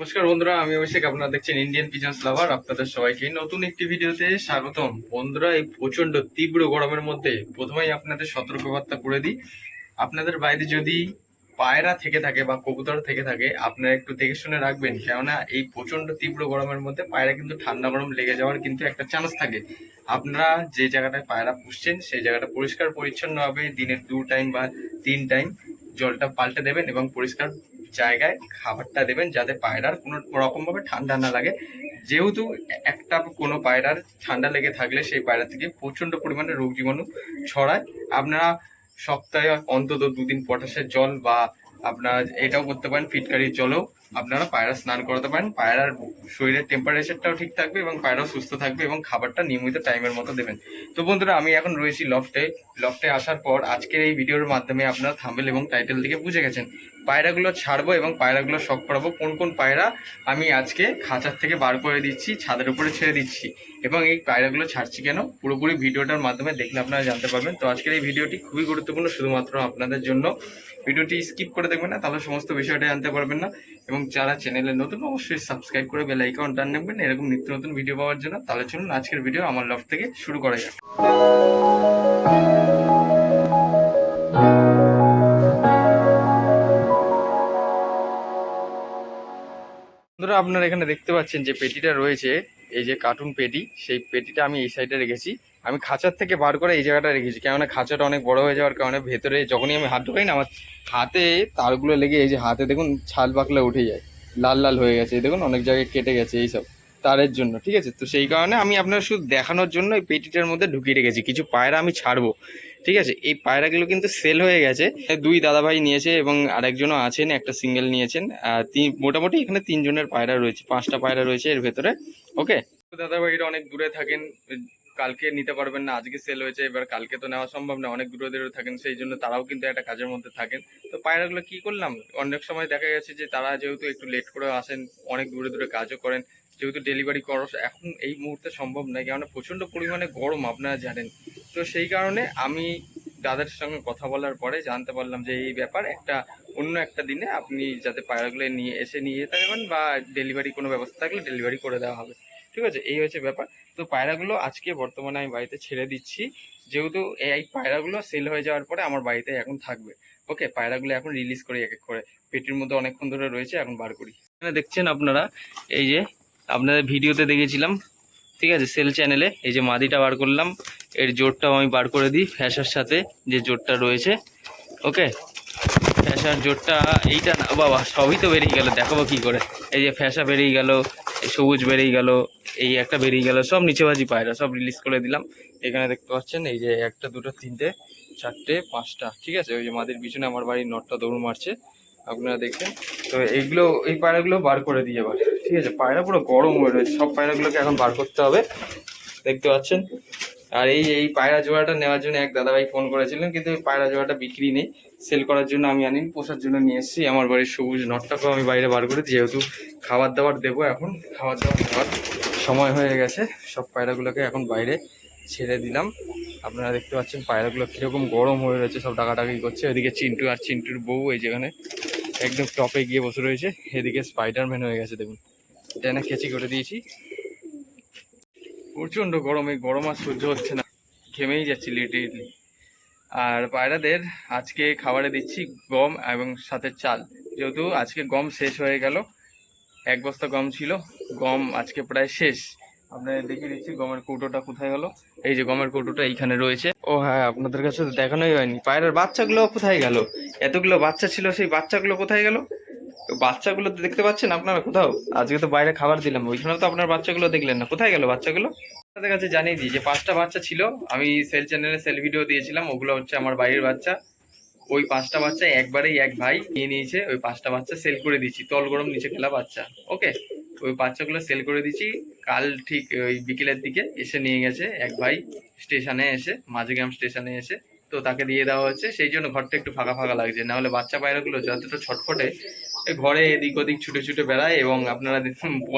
নমস্কার বন্ধুরা, আমি অভিষেক, আপনারা দেখছেন ইন্ডিয়ান পিজন্স লাভার আপনাদের সবাইকে নতুন একটি ভিডিওতে স্বাগতম। বন্ধুরা, এই প্রচণ্ড তীব্র গরমের মধ্যে প্রথমেই আপনাদের সতর্কবার্তা করে দিই। আপনাদের বাইরে যদি পায়রা থেকে থাকে বা কবুতর থেকে থাকে, আপনারা একটু দেখে শুনে রাখবেন। কেননা, এই প্রচণ্ড তীব্র গরমের মধ্যে পায়রা কিন্তু ঠান্ডা গরম লেগে যাওয়ার কিন্তু একটা চান্স থাকে। আপনারা যে জায়গাটায় পায়রা পুষছেন, সেই জায়গাটা পরিষ্কার পরিচ্ছন্নভাবে দিনের দু টাইম বা তিন টাইম জলটা পাল্টে দেবেন এবং পরিষ্কার জায়গায় খাবারটা দেবেন যাতে পায়রার কোনো রকম ভাবে ঠান্ডা না লাগে। যেহেতু একটা কোনো পায়রার ঠান্ডা লেগে থাকলে সেই পায়রা থেকে প্রচণ্ড পরিমাণে রোগ জীবাণু ছড়ায়। আপনারা সপ্তাহে অন্তত দুদিন পটাশের জল বা আপনারা এটাও করতে পারেন, ফিটকারির জলেও আপনারা পায়রা স্নান করাতে পারেন। পায়রার শরীরের টেম্পারেচারটাও ঠিক থাকবে এবং পায়রাও সুস্থ থাকবে এবং খাবারটা নিয়মিত টাইমের মতো দেবেন। তো বন্ধুরা, আমি এখন রয়েছি লফটে। লফটে আসার পর আজকের এই ভিডিওর মাধ্যমে আপনারা থাম্বেল এবং টাইটেল থেকে বুঝে গেছেন পায়রাগুলো ছাড়বো এবং পায়রাগুলো শখ করাবো। কোন কোন পায়রা আমি আজকে খাঁচার থেকে বার করে দিচ্ছি, ছাদের উপরে ছেড়ে দিচ্ছি এবং এই পায়রাগুলো ছাড়ছি কেন? পুরোপুরি ভিডিওটার মাধ্যমে দেখলে আপনারা জানতে পারবেন। তো আজকের এই ভিডিওটি খুবই গুরুত্বপূর্ণ, শুধুমাত্র আপনাদের জন্য। ভিডিওটি স্কিপ করে দেখবেন না, তাহলে সমস্ত বিষয়টা জানতে পারবেন না। এবং যারা চ্যানেলে নতুন, অবশ্যই সাবস্ক্রাইব করে বেল আইকন টান নেবেন। এরকম নিত্য নতুন ভিডিও পাওয়ার জন্য। তাহলে চলুন আজকের ভিডিও আমার লফ থেকে শুরু করা যাক। আপনারা এখানে দেখতে পাচ্ছেন যে পেটিটা রয়েছে, এই যে কার্টুন পেটি, সেই পেটিটা আমি এই সাইডে রেখেছি। আমি খাঁচার থেকে বার করে এই জায়গাটা রেখেছি, কেননা খাঁচাটা অনেক বড় হয়ে যাওয়ার কারণে ভেতরে যখনই আমি হাত ঢোকাই না, আমার হাতে তারগুলো লেগে এই যে হাতে দেখুন ছাল পাকলা উঠে যায়, লাল লাল হয়ে গেছে, এই দেখুন অনেক জায়গায় কেটে গেছে এইসব, তারের জন্য, ঠিক আছে? তো সেই কারণে আমি আপনার শুধু দেখানোর জন্য এই পেটিটার মধ্যে ঢুকিয়ে রেখেছি, কিছু পায়রা আমি ছাড়বো। ঠিক আছে? এই পায়রাগুলো কিন্তু সেল হয়ে গেছে। দুই দাদাভাই নিয়েছে এবং আরেকজনও আছেন, একটা সিঙ্গেল নিয়েছেন। মোটামুটি এখানে তিনজনের পায়রা রয়েছে, পাঁচটা পায়রা রয়েছে এর ভেতরে। ওকে দাদাভাইরা অনেক দূরে থাকেন কালকে নিতে পারবেন না, আজকে সেল হয়েছে, এবার কালকে তো নেওয়া সম্ভব না, অনেক দূরে দূরে থাকেন, সেই জন্য তারাও কিন্তু একটা কাজের মধ্যে থাকেন। তো পায়রাগুলো কি করলাম? অনেক সময় দেখা গেছে যে তারা যেহেতু একটু লেট করে আসেন, অনেক দূরে দূরে কাজও করেন, যেহেতু ডেলিভারি করা এখন এই মুহূর্তে সম্ভব নয়, কেননা প্রচণ্ড পরিমাণে গরম, আপনারা জানেন। তো সেই কারণে আমি দাদার সঙ্গে কথা বলার পরে জানতে পারলাম যে এই ব্যাপার, একটা অন্য একটা দিনে আপনি যাতে পায়রাগুলো নিয়ে এসে নিয়ে যেতে পারবেন বা ডেলিভারি কোনো ব্যবস্থা থাকলে ডেলিভারি করে দেওয়া হবে। ঠিক আছে? এই হচ্ছে ব্যাপার। তো পায়রাগুলো আজকে বর্তমানে আমি বাড়িতে ছেড়ে দিচ্ছি। যেহেতু এই পায়রাগুলো সেল হয়ে যাওয়ার পরে আমার বাড়িতে এখন থাকবে। ওকে? পায়রাগুলো এখন রিলিজ করি এক এক করে। পেটির মধ্যে অনেকক্ষণ ধরে রয়েছে, এখন বার করি। এখানে দেখছেন আপনারা, এই যে আপনাদের ভিডিওতে দেখেছিলাম ঠিক আছে সেল চ্যানেলে এই যে মাদিটা বার করলাম, এর জোরটাও আমি বার করে দিই ফ্যাশার সাথে যে জোরটা রয়েছে। ওকে ফ্যাশার জোরটা এইটা না, বাবা, সবই তো বেরিয়ে গেল, দেখাবো কি করে। এই যে ফ্যাশা বেরিয়ে গেল সবুজ বেরিয়ে গেল, এই একটা বেরিয়ে গেল, সব নিচেবাজি পায়রা, সব রিলিজ করে দিলাম। এখানে দেখতে পাচ্ছেন, এই যে একটা, দুটো, তিনটে, চারটে, পাঁচটা, ঠিক আছে? ওই যে মাদের পিছনে আমার বাড়ির নটটা দৌড় মারছে, আপনারা দেখছেন। তো এইগুলো এই পায়রাগুলো বার করে দিয়ে এবার। ঠিক আছে, পায়রা পুরো গরম হয়ে রয়েছে। সব পায়রাগুলোকে এখন বার করতে হবে। দেখতে পাচ্ছেন? আর এই এই পায়রা জোড়াটা নেওয়ার জন্য এক দাদাভাই ফোন করেছিলেন, কিন্তু এই পায়রা জোড়াটা বিক্রি নেই। সেল করার জন্য আমি আনিনি, পোষার জন্য নিয়ে এসেছি। আমার বাড়ির সবুজ নটটাকেও আমি বাইরে বার করে যেহেতু খাবার দাবার দেবো এখন। খাবার দাবার দেওয়ার সময় হয়ে গেছে। সব পায়রাগুলোকে এখন বাইরে ছেড়ে দিলাম। আপনারা দেখতে পাচ্ছেন পায়রাগুলো কীরকম গরম হয়ে রয়েছে, সব ডাকাডাকি করছে। ওদিকে চিন্টু আর চিন্টুর বউ এই যেখানে একদম টপে গিয়ে বসে রয়েছে। এদিকে স্পাইডারম্যান হয়ে গেছে, দেখুন। এটা না কেচি করে দিয়েছি। প্রচণ্ড গরম এই গরম আর সহ্য হচ্ছে না। ঘেমেই যাচ্ছি লিটারেলি আর পায়রাদের আজকে খাবারে দিচ্ছি গম এবং সাথে চাল। যেহেতু আজকে গম শেষ হয়ে গেল, এক বস্তা গম ছিল, গম আজকে প্রায় শেষ। আপনাদের দেখিয়ে দিচ্ছি গমের কৌটোটা কোথায় হলো। এই যে গমের কৌটোটা এইখানে রয়েছে। ও হ্যাঁ আপনাদের কাছে তো দেখানোই হয়নি। পায়রার বাচ্চাগুলো কোথায় গেল? এতগুলো বাচ্চা ছিল, সেই বাচ্চাগুলো কোথায় গেল? বাচ্চাগুলো তো দেখতে পাচ্ছেন আপনারা কোথাও? আজকে তো বাইরে খাবার দিলাম ওইখানে তো আপনার বাচ্চাগুলো দেখলেন না। কোথায় গেল বাচ্চাগুলো? আপনাদের কাছে জানিয়ে দিই যে পাঁচটা বাচ্চা ছিল, আমি সেল চ্যানেলে সেল ভিডিও দিয়েছিলাম, ওগুলো হচ্ছে আমার বাইরের বাচ্চা। ওই পাঁচটা বাচ্চা একবারেই এক ভাই নিয়ে নিয়েছে, ওই পাঁচটা বাচ্চা সেল করে দিচ্ছি, তল গরম নিচে খেলা বাচ্চা, ওকে? ওই বাচ্চাগুলো সেল করে দিচ্ছি, কাল ঠিক ওই বিকেলের দিকে এসে নিয়ে গেছে, এক ভাই স্টেশনে এসে, মাঝগ্রাম স্টেশনে এসে, তো তাকে দিয়ে দেওয়া হচ্ছে, সেই জন্য ঘরটা একটু ফাঁকা ফাঁকা লাগছে, নাহলে বাচ্চা পায়রাগুলো যতটা ছটফটে ঘরে এদিক ওদিক ছুটে ছুটে বেড়ায় এবং আপনারা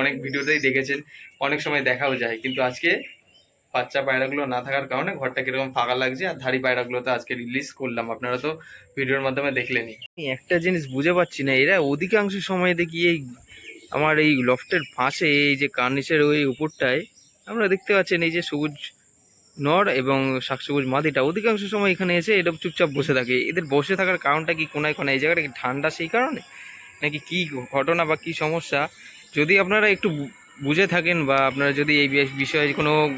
অনেক ভিডিওতেই দেখেছেন, অনেক সময় দেখাও যায়। কিন্তু আজকে বাচ্চা পায়রাগুলো না থাকার কারণে ঘরটা কীরকম ফাঁকা লাগছে আর ধাড়ি পায়রাগুলো তো আজকে রিলিজ করলাম। আপনারা তো ভিডিওর মাধ্যমে দেখলেনই। আমি একটা জিনিস বুঝে পাচ্ছি না, এরা অধিকাংশ সময় দেখি এই আমার এই লফটের ফাঁসে এই যে কার্নিশের ওই উপরটায়, আমরা দেখতে পাচ্ছেন এই যে সবুজ নর এবং শাকসবুজ মাদিটা অধিকাংশ সময় এখানে এসে এরকম চুপচাপ বসে থাকে। এদের বসে থাকার কারণটা কি কোনায় কোনায়? এই জায়গাটা কি ঠান্ডা সেই কারণে? নাকি কি ঘটনা বা কি সমস্যা? যদি আপনারা একটু বুঝে থাকেন বা আপনারা যদি এই বিষ- বিষয়ে কোনো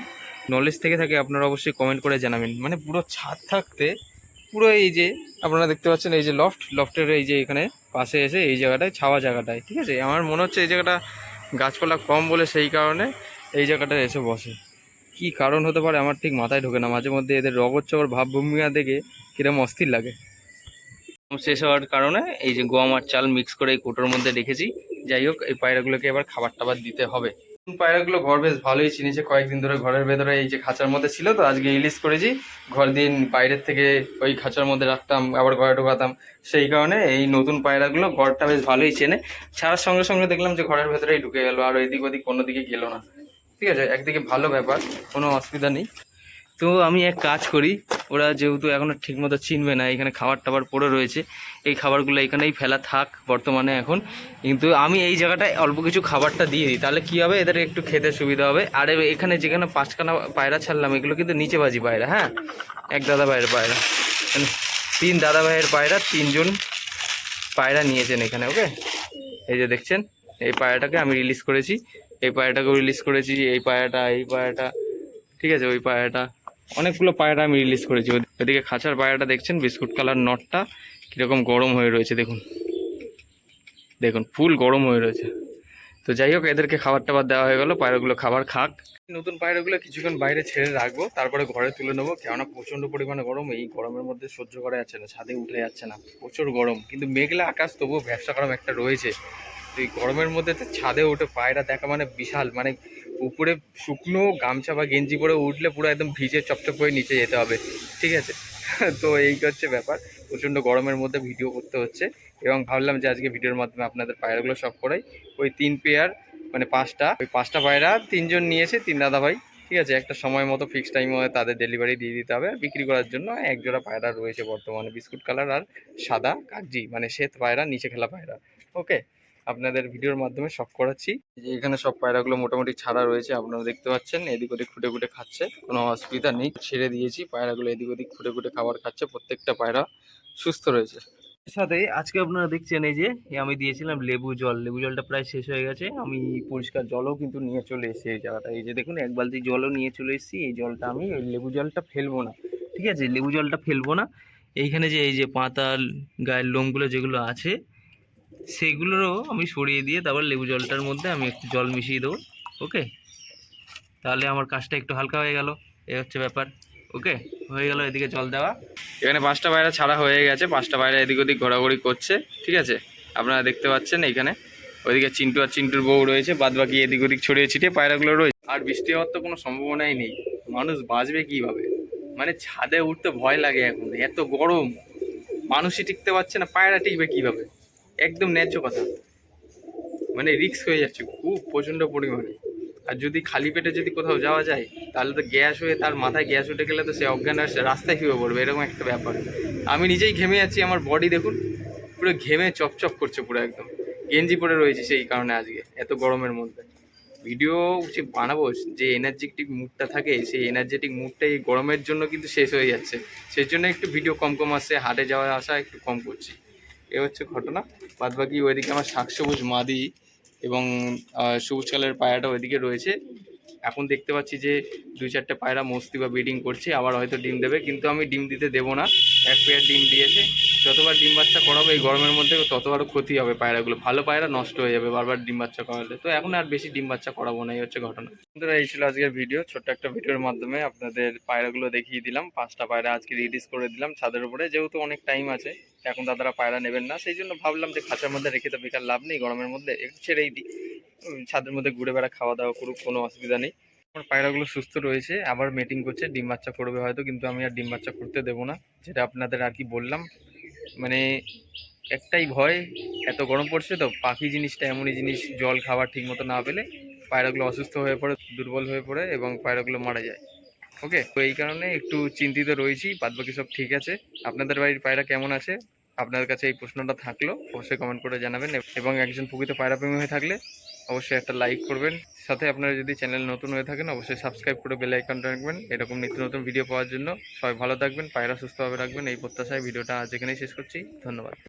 নলেজ থেকে থাকে, আপনারা অবশ্যই কমেন্ট করে জানাবেন। মানে পুরো ছাদ থাকতে পুরো এই যে, আপনারা দেখতে পাচ্ছেন এই যে লফট লফটের এই যে এখানে পাশে এসে এই জায়গাটায় ছাওয়া জায়গাটায়, ঠিক আছে? আমার মনে হচ্ছে এই জায়গাটা গাছপালা কম বলে সেই কারণে এই জায়গাটায় এসে বসে। কি কারণ হতে পারে আমার ঠিক মাথায় ঢোকে না। মাঝে মধ্যে এদের রগর চগর ভাবভূমিকা দেখে কিরম অস্থির লাগে। শেষ হওয়ার কারণে এই যে গম আর চাল মিক্স করে এই কোটোর মধ্যে রেখেছি। যাই হোক, এই পায়রাগুলোকে এবার খাবার টাবার দিতে হবে। পায়রাগুলো ঘর বেশ ভালোই চিনেছে। কয়েকদিন ধরে ঘরের ভেতরে এই যে খাঁচার মধ্যে ছিল, তো আজকে ইলিশ করেছি। ঘর দিন বাইরের থেকে ওই খাঁচার মধ্যে রাখতাম, আবার ঘরে ঢোকাতাম। সেই কারণে এই নতুন পায়রাগুলো ঘরটা বেশ ভালোই চেনে। ছাড়ার সঙ্গে সঙ্গে দেখলাম যে ঘরের ভেতরেই ঢুকে গেল, আর এদিক ওদিক কোনো দিকে গেলো না। ঠিক আছে, একদিকে ভালো ব্যাপার, কোনো অসুবিধা নেই। তো আমি এক কাজ করি, ওরা যেহেতু এখনও ঠিকমতো চিনবে না, এখানে খাবার টাবার পড়ে রয়েছে, এই খাবারগুলো এখানেই ফেলা থাক বর্তমানে এখন। কিন্তু আমি এই জায়গাটায় অল্প কিছু খাবারটা দিয়ে দিই, তাহলে কী হবে? এদের একটু খেতে সুবিধা হবে। আর এখানে যেখানে পাঁচখানা পায়রা ছাড়লাম, এগুলো কিন্তু নিচে বাজি পায়রা হ্যাঁ? এক দাদা ভাইয়ের পায়রা। মানে তিন দাদা ভাইয়ের পায়রা, তিনজন পায়রা নিয়েছেন এখানে, ওকে? এই যে দেখছেন, এই পায়রাটাকে আমি রিলিজ করেছি। এই পায়রাটাকেও রিলিজ করেছি, এই পায়রাটা এই পায়রাটা, ঠিক আছে? ওই পায়রাটা। অনেকগুলো পায়রা আমি রিলিজ করেছি। ওদ- ওদিকে খাঁচার পায়রাটা দেখছেন? বিস্কুট কালার নটটা। কীরকম গরম হয়ে রয়েছে, দেখুন। দেখুন, ফুল গরম হয়ে রয়েছে। তো যাই হোক, এদেরকে খাবার টাবার দেওয়া হয়ে গেল, পায়রাগুলো খাবার খাক। নতুন পায়রাগুলো কিছুক্ষণ বাইরে ছেড়ে রাখব, তারপরে ঘরে তুলে নেব, কেননা প্রচণ্ড পরিমাণে গরম, এই গরমের মধ্যে সহ্য করা যাচ্ছে না, ছাদে উঠে যাচ্ছে না, প্রচুর গরম। কিন্তু মেঘলা আকাশ, তবুও ব্যবসা গরম একটা রয়েছে। তো এই গরমের মধ্যে ছাদে উঠে পায়রা দেখা মানে বিশাল মানে উপরে শুকনো গামছা বা গেঞ্জি পরে উঠলে পুরো একদম ভিজে চপচপ করে নিচে যেতে হবে, ঠিক আছে? তো এই হচ্ছে ব্যাপার, প্রচণ্ড গরমের মধ্যে ভিডিও করতে হচ্ছে এবং ভাবলাম যে আজকে ভিডিওর মাধ্যমে আপনাদের পায়রাগুলো সব করাই। ওই তিন পেয়ার মানে পাঁচটা, ওই পাঁচটা পায়রা তিনজন নিয়েছে, তিন দাদা ভাই ঠিক আছে? একটা সময় মতো ফিক্স টাইম তাদের ডেলিভারি দিয়ে দিতে হবে, বিক্রি করার জন্য এক জোড়া পায়রা রয়েছে বর্তমানে, বিস্কুট কালার আর সাদা কাগজি মানে শ্বেত পায়রা, নিচে খেলা পায়রা ওকে আপনাদের ভিডিওর মাধ্যমে সব করাচ্ছি। যে এখানে সব পায়রাগুলো মোটামুটি ছাড়া রয়েছে, আপনারা দেখতে পাচ্ছেন, এদিক ওদিক খুঁটে খুঁটে খাচ্ছে, কোনো অসুবিধা নেই। ছেড়ে দিয়েছি, পায়রাগুলো এদিক ওদিক খুঁটে খুঁটে খাবার খাচ্ছে, প্রত্যেকটা পায়রা সুস্থ রয়েছে। সাথে আজকে আপনারা দেখছেন এই যে আমি দিয়েছিলাম লেবু জল, লেবু জলটা প্রায় শেষ হয়ে গেছে। আমি পরিষ্কার জলও কিন্তু নিয়ে চলে এসেছি এই জায়গাটা। এই যে দেখুন, এক বালতি জলও নিয়ে চলে এসেছি, এই জলটা আমি লেবু জলটা ফেলব না। ঠিক আছে, লেবু জলটা ফেলব না। এইখানে যে, এই যে পাতাল গায়ের লোমগুলো যেগুলো আছে সেগুলোরও আমি সরিয়ে দিয়ে তারপর লেবু জলটার মধ্যে আমি একটু জল মিশিয়ে দেবো, ওকে? তাহলে আমার কাজটা একটু হালকা হয়ে গেল, এই হচ্ছে ব্যাপার, ওকে? হয়ে গেল এদিকে জল দেওয়া। এখানে পাঁচটা পায়রা ছাড়া হয়ে গেছে, পাঁচটা পায়রা এদিক ওদিক ঘোরাঘুরি করছে, ঠিক আছে? আপনারা দেখতে পাচ্ছেন এইখানে। ওইদিকে চিন্টু আর চিন্টুর বউ রয়েছে বাদ বাকি এদিক ওদিক ছড়িয়ে ছিটিয়ে পায়রাগুলো রয়েছে। আর বৃষ্টি হওয়ার তো কোনো সম্ভাবনাই নেই। মানুষ বাঁচবে কীভাবে? মানে ছাদে উঠতে ভয় লাগে এখন, এত গরম। মানুষই টিকতে পারছে না, পায়রা টিকবে কীভাবে? একদম ন্যায্য কথা। মানে রিস্ক হয়ে যাচ্ছে খুব প্রচণ্ড পরিমাণে। আর যদি খালি পেটে যদি কোথাও যাওয়া যায়, তাহলে তো গ্যাস হয়ে তার মাথায় গ্যাস উঠে গেলে তো সে অজ্ঞান রাস্তায় কীভাবে পড়বে এরকম একটা ব্যাপার। আমি নিজেই ঘেমে যাচ্ছি আমার বডি দেখুন, পুরো ঘেমে চপচপ করছে পুরো একদম। গেঞ্জি পরে রয়েছে সেই কারণে আজকে, এত গরমের মধ্যে। ভিডিও যে বানাবো, যে এনার্জেটিক মুডটা থাকে, সেই এনার্জেটিক মুডটা এই গরমের জন্য কিন্তু শেষ হয়ে যাচ্ছে। সেই জন্য একটু ভিডিও কম কম আসছে হাটে যাওয়া আসা একটু কম করছি। এ হচ্ছে ঘটনা। বাদ বাকি ওইদিকে আমার শাক সবুজ মাদি এবং সবুজ কালারের পায়রাটা ওইদিকে রয়েছে। এখন দেখতে পাচ্ছি যে দুই চারটে পায়রা মস্তি বা ব্রিডিং করছে, আবার হয়তো ডিম দেবে, কিন্তু আমি ডিম দিতে দেবো না। এক পেয়ার ডিম দিয়েছে। যতবার ডিম বাচ্চা করাবো এই গরমের মধ্যে, ততবারও ক্ষতি হবে পায়রাগুলো। ভালো পায়রা নষ্ট হয়ে যাবে বারবার ডিম বাচ্চা করালে। তো এখন আর বেশি ডিম বাচ্চা করাবো না, এই হচ্ছে ঘটনা। বন্ধুরা, এই ছিল আজকের ভিডিও। ছোট্ট একটা ভিডিওর মাধ্যমে আপনাদের পায়রাগুলো দেখিয়ে দিলাম। পাঁচটা পায়রা আজকে রিলিজ করে দিলাম ছাদের উপরে। যেহেতু অনেক টাইম আছে, এখন দাদারা পায়রা নেবেন না। সেই জন্য ভাবলাম যে খাঁচার মধ্যে রেখে তো বেকার লাভ নেই, গরমের মধ্যে একটু ছেড়েই দিই। ছাদের মধ্যে ঘুরে বেড়া, খাওয়া দাওয়া করুক, কোনো অসুবিধা নেই। আমার পায়রাগুলো সুস্থ রয়েছে, আবার মিটিং করছে। ডিম বাচ্চা করবে হয়তো, কিন্তু আমি আর ডিম বাচ্চা করতে দেবো না, যেটা আপনাদের আর কি বললাম। মানে একটাই ভয়, এত গরম পড়ছে তো, পাখি জিনিসটা এমনই জিনিস, জল খাবার ঠিক মতো না পেলে পায়রাগুলো অসুস্থ হয়ে পড়ে, দুর্বল হয়ে পড়ে এবং পায়রাগুলো মারা যায়। ওকে তো এই কারণে একটু চিন্তিত রয়েছি, বাদবাকি সব ঠিক আছে। আপনাদের বাড়ির পায়রা কেমন আছে? আপনাদের কাছে এই প্রশ্নটা থাকল, অবশ্যই কমেন্ট করে জানাবেন এবং একজন প্রকৃত পায়রা প্রেমী হয়ে থাকলে অবশ্যই একটা লাইক করবেন। সাথে আপনারা যদি চ্যানেল নতুন হয়ে থাকেন, অবশ্যই সাবস্ক্রাইব করে বেল আইকনটা রাখবেন। এরকম নিত্য নতুন ভিডিও পাওয়ার জন্য সবাই ভালো থাকবেন, পায়রা সুস্থভাবে রাখবেন। এই প্রত্যাশায় ভিডিওটা আজ এখানেই শেষ করছি। ধন্যবাদ।